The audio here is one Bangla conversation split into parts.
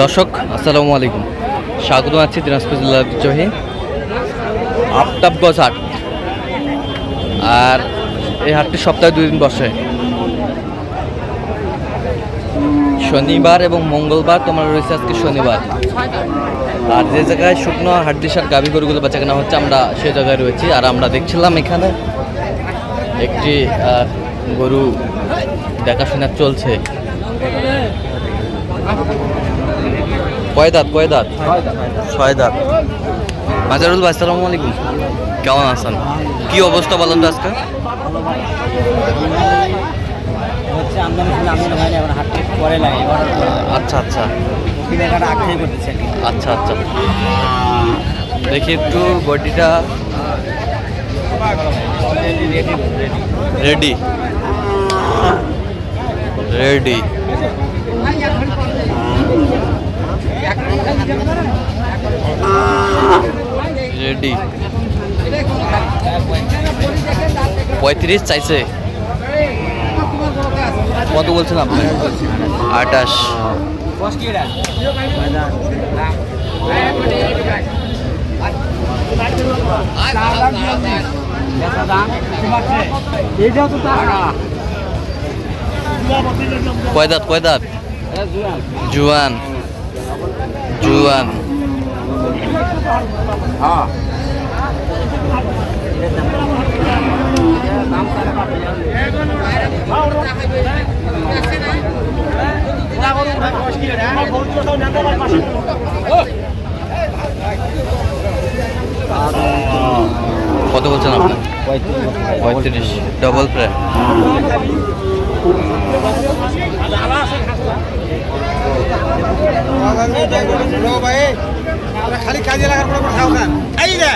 দর্শক, আসসালামু আলাইকুম। স্বাগত আছি দিনাজপুর জেলার ঐতিহ্যবাহী আফতাবগঞ্জ হাট। আর এই হাটটি সপ্তাহে দুই দিন বসে। শনিবার এবং মঙ্গলবার তোমার রয়েছে আজকে শনিবার। আর যে জায়গায় শুকনো হাড্ডিসার গাভী গরুগুলো বেচা কেনা হচ্ছে, আমরা সে জায়গায় রয়েছি। আর আমরা দেখছিলাম এখানে একটি গরু দেখাশোনা চলছে। কয় দাঁত কয় দাঁত? ছয় দাঁত। মাজারুল ভাই, আসসালামু আলাইকুম। কেমন আছেন? কি অবস্থা বলেন তো আজকে? আচ্ছা আচ্ছা। আচ্ছা আচ্ছা। দেখি একটু বডিটা। রেডি। রেডি। রেডি পঁয়ত্রিশ চাইছে। কত বলছিলাম? আটাশ এইটাও তো টাকা কয় দাঁত কয় দাঁত? জুয়ান। জুয়ান কত বলছেন আপনি? পঁয়ত্রিশ। ডবল প্রায়। খালি কাজে লাগার পরে খাও না। এই রে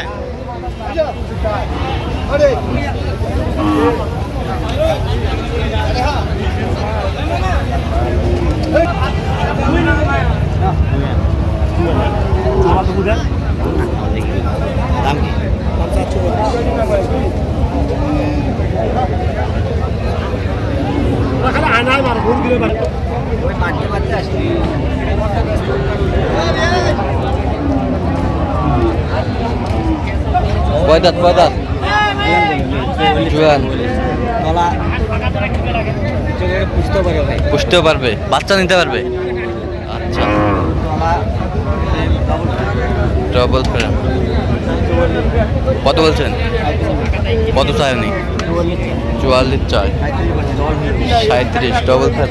দাম কি? ওই বাড়তে বাড়তে আসছে কয় দাঁত কয় দাঁত। জুয়ান। পুষতেও পারবে, বাচ্চা নিতে পারবে। আচ্ছা। ডবল কত বলছেন? কত চায়নি চুয়াল্লিশ চায়। সাঁত্রিশ ডবল ফ্রেম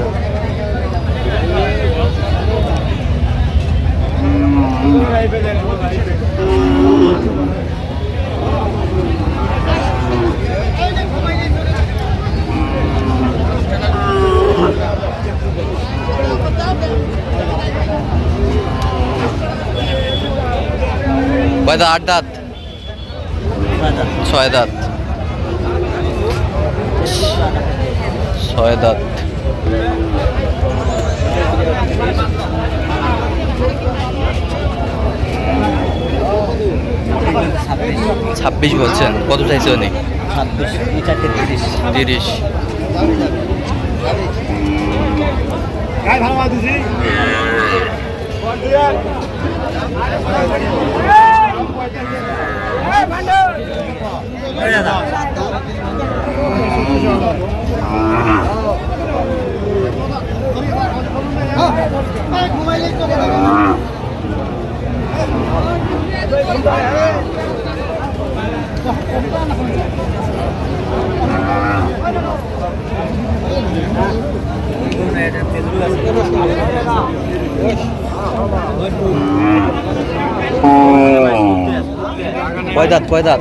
কয় দাঁত? আট দাঁত। ছয় দাঁত। ছয় দাঁত। ছাব্বিশ বলছেন। কত চাইছে উনি? ছাব্বিশ এই তিরিশ কয় দাঁত কয় দাঁত?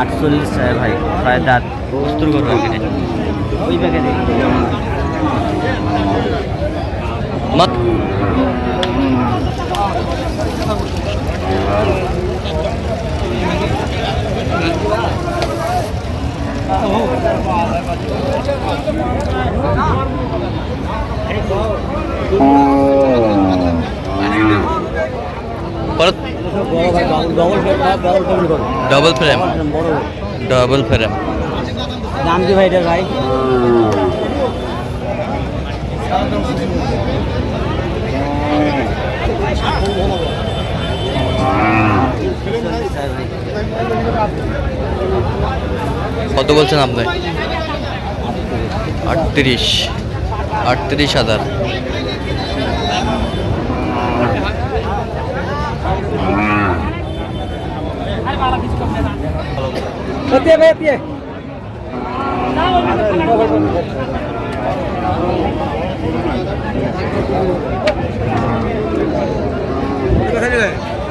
আটচল্লিশ ভাই ছয় দাঁত? বস্তুর কত কিনে ওই বড় ভাই ডবল ফ্রেম ডবল ফ্রেম দাম কি ভাই এটার ভাই। কত বলছেন আপনি? আটত্রিশ। আটত্রিশ হাজার।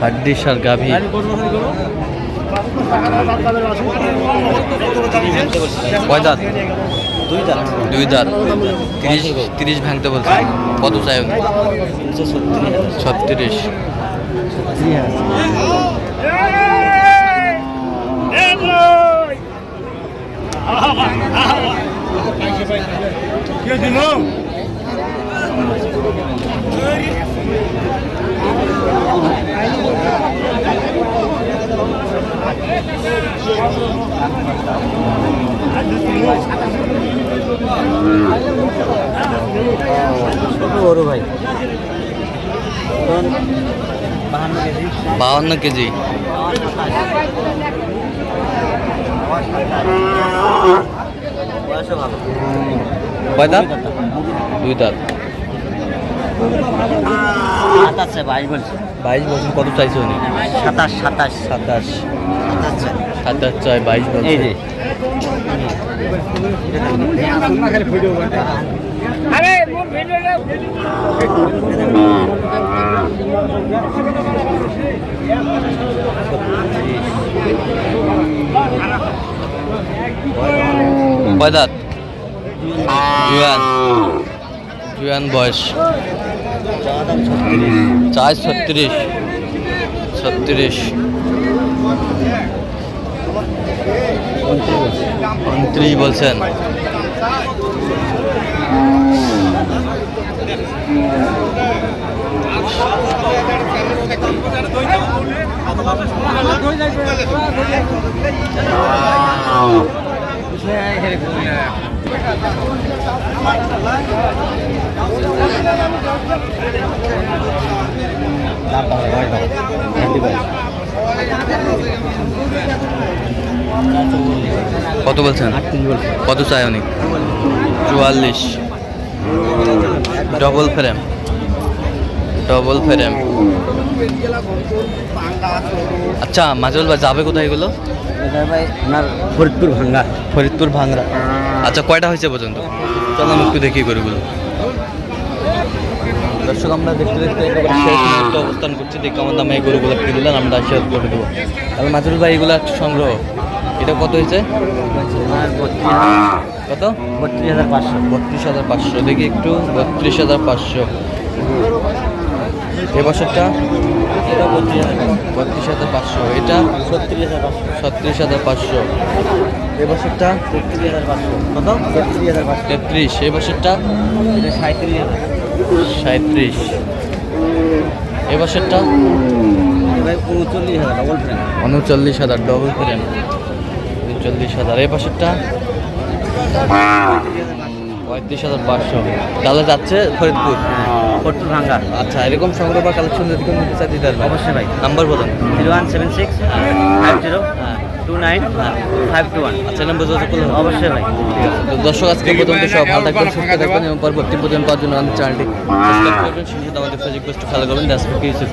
হাড্ডিস আর গাভী। কয় দাঁত? দুই তিরিশ তিরিশ ভাঙতে বলছে। কত চাই? ছত্রিশ। ছোট বড় ভাই বাহান্ন কেজি কয় দাঁত? দুই দাঁত। সাতাশ বাইশ বলছে। বাইশ বছর কত চাইছে উনি? সাতাশ সাতাশ। সাতাশ। সাতাশ ছয় বাইশ এই বছর যে কয় দাঁত জুয়ান জুয়ান বয়স। চার ছত্রিশ। ছত্রিশ। উনত্রিশ বলছেন। কত বলছেন? কত চাই উনি? চুয়াল্লিশ। ডবল ফ্রেম ডবল ফ্রেম আচ্ছা মাজল ভাই যাবে কোথায় এগুলো? ভাই আপনার ফরিদপুর ভাঙ্গা। ফরিদপুর ভাঙরা আচ্ছা কয়টা হয়েছে পর্যন্ত? চলো আমি একটু দেখি গরুগুলো। দর্শক আমরা দেখতে দেখতে একেবারে শেষ মুহূর্তে অবস্থান করছি। দেখে আমার দামে এই গরুগুলো কিনলেন আমরা শেয়ার করে দেবো তাহলে মাজুল ভাই এগুলো একটু সংগ্রহ। এটা কত হয়েছে? কত? বত্রিশ হাজার পাঁচশো। বত্রিশ হাজার পাঁচশো দেখি একটু বত্রিশ হাজার পাঁচশো। এ বছরটা? এটা বত্রিশ হাজার বত্রিশ হাজার পাঁচশো। এটা? ছত্রিশ হাজার পাঁচশো। ছত্রিশ হাজার পাঁচশো। এ বছরটা তেত্রিশ হাজার পাঁচশো কত তেত্রিশ হাজার পাঁচশো তেত্রিশ এই বছরটা? এটা সাঁত্রিশ হাজার সাঁত্রিশ এ বছরটা? উনচল্লিশ হাজার ডবল ফ্রেম উনচল্লিশ হাজার ডবল ফ্রেম উনচল্লিশ হাজার। এই বছরটা? পঁয়ত্রিশ হাজার পাঁচশো। তাহলে যাচ্ছে ফরিদপুর? ফরিদপুর ভাঙ্গা আচ্ছা এরকম সংগ্রহ বা কালেকশন যদি কোনো নিতে চাই দিতে পারবে অবশ্যই ভাই। নাম্বার বলুন। Zero one seven six five zero. হ্যাঁ। Two nine five two one আচ্ছা নাম্বার যোগাযোগ করলে অবশ্যই ভাই দর্শক, আজকে পর্যন্ত সব ভালো থাকবেন, সুস্থ থাকবেন এবং পরবর্তী পর্যন্ত পাওয়ার জন্য আমাদের চ্যানেলটি সাবস্ক্রাইব করবেন, সেই সাথে আমাদের ফেসবুক পেজটি ফলো করবেন। দাস ইউসুফ